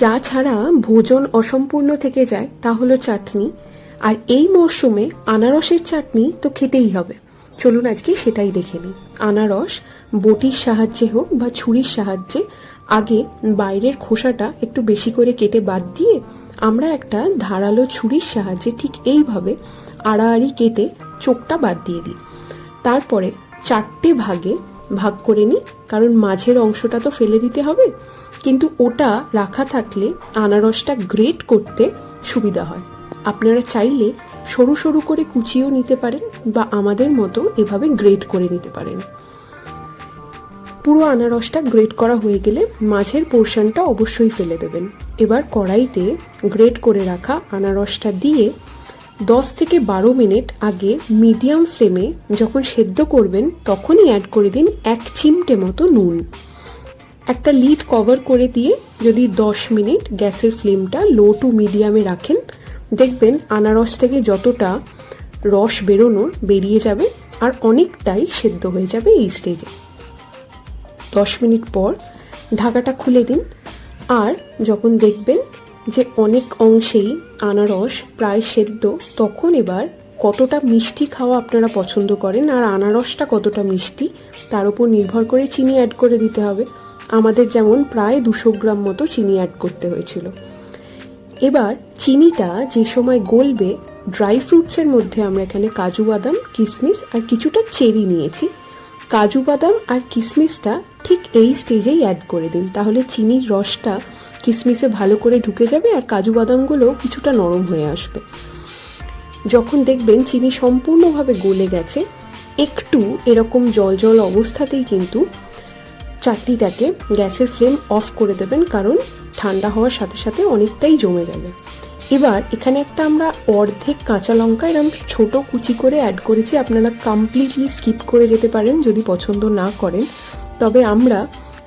যা ছাড়া ভোজন অসম্পূর্ণ থেকে যায় তা হলো চাটনি। আর এই মরশুমে আনারসের চাটনি তো খেতেই হবে। চলুন আজকে সেটাই দেখে নিই। আনারস বটির সাহায্যে হোক বা ছুরির সাহায্যে, আগে বাইরের খোসাটা একটু বেশি করে কেটে বাদ দিয়ে আমরা একটা ধারালো ছুরির সাহায্যে ঠিক এইভাবে আড়াআড়ি কেটে চোখটা বাদ দিয়ে দিই। তারপরে চারটে ভাগে ভাগ করে নিই কারণ মাঝের অংশটা তো ফেলে দিতে হবে। কিন্তু ওটা রাখা থাকলে আনারসটা গ্রেট করতে সুবিধা হয়। আপনারা চাইলে সরু সরু করে কুচিয়েও নিতে পারেন বা আমাদের মতো এভাবে গ্রেট করে নিতে পারেন। পুরো আনারসটা গ্রেট করা হয়ে গেলে মাঝের পোর্শনটা অবশ্যই ফেলে দেবেন। এবার কড়াইতে গ্রেট করে রাখা আনারসটা দিয়ে দশ থেকে বারো মিনিট আগে মিডিয়াম ফ্লেমে যখন সেদ্ধ করবেন, তখনই অ্যাড করে দিন এক চিমটে মতো নুন। একটা লিড কভার করে দিয়ে যদি দশ মিনিট গ্যাসের ফ্লেমটা লো টু মিডিয়ামে রাখেন, দেখবেন আনারস থেকে যতটা রস বেরোনোর বেরিয়ে যাবে আর অনেকটাই সেদ্ধ হয়ে যাবে এই স্টেজে দশ মিনিট পর ঢাকাটা খুলে দিন। আর যখন দেখবেন যে অনেক অংশেই আনারস প্রায় সেদ্ধ, তখন এবার কতটা মিষ্টি খাওয়া আপনারা পছন্দ করেন আর আনারসটা কতটা মিষ্টি, তার উপর নির্ভর করে চিনি অ্যাড করে দিতে হবে। আমাদের যেমন প্রায় দুশো গ্রাম মতো চিনি অ্যাড করতে হয়েছিল। এবার চিনিটা যে সময় গলবে ড্রাই ফ্রুটসের মধ্যে আমরা এখানে কাজু বাদাম কিশমিশ আর কিছুটা চেরি নিয়েছি। কাজু বাদাম আর কিশমিশটা ঠিক এই স্টেজেই অ্যাড করে দিন, তাহলে চিনির রসটা কিশমিশে ভালো করে ঢুকে যাবে আর কাজু বাদামগুলো কিছুটা নরম হয়ে আসবে। যখন দেখবেন চিনি সম্পূর্ণভাবে গলে গেছে, একটু এরকম জল জল অবস্থাতেই কিন্তু চাটনিটাকে গ্যাসের ফ্লেম অফ করে দেবেন কারণ ঠান্ডা হওয়ার সাথে সাথে অনেকটাই জমে যাবে। এবার এখানে একটা আমরা অর্ধেক কাঁচা লঙ্কা এরকম ছোট কুচি করে অ্যাড করেছি, আপনারা কমপ্লিটলি স্কিপ করে যেতে পারেন যদি পছন্দ না করেন। তবে আমরা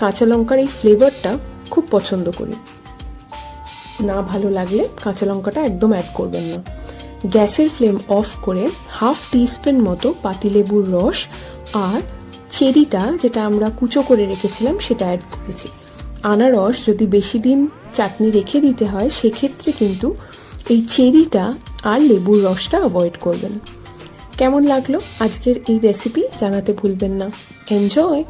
কাঁচা লঙ্কার এই ফ্লেভারটা খুব পছন্দ করি। না ভালো লাগলে কাঁচা লঙ্কাটা একদম অ্যাড করবেন না। গ্যাসের ফ্লেম অফ করে হাফ টিস্পুন মতো পাতিলেবুর রস আর চেরিটা যেটা আমরা কুচো করে রেখেছিলাম সেটা অ্যাড করেছি। আনারস যদি বেশি দিন চাটনি রেখে দিতে হয়, সেক্ষেত্রে কিন্তু এই চেরিটা আর লেবুর রসটা অ্যাভয়েড করবেন। কেমন লাগল আজকের এই রেসিপি জানাতে ভুলবেন না। এনজয়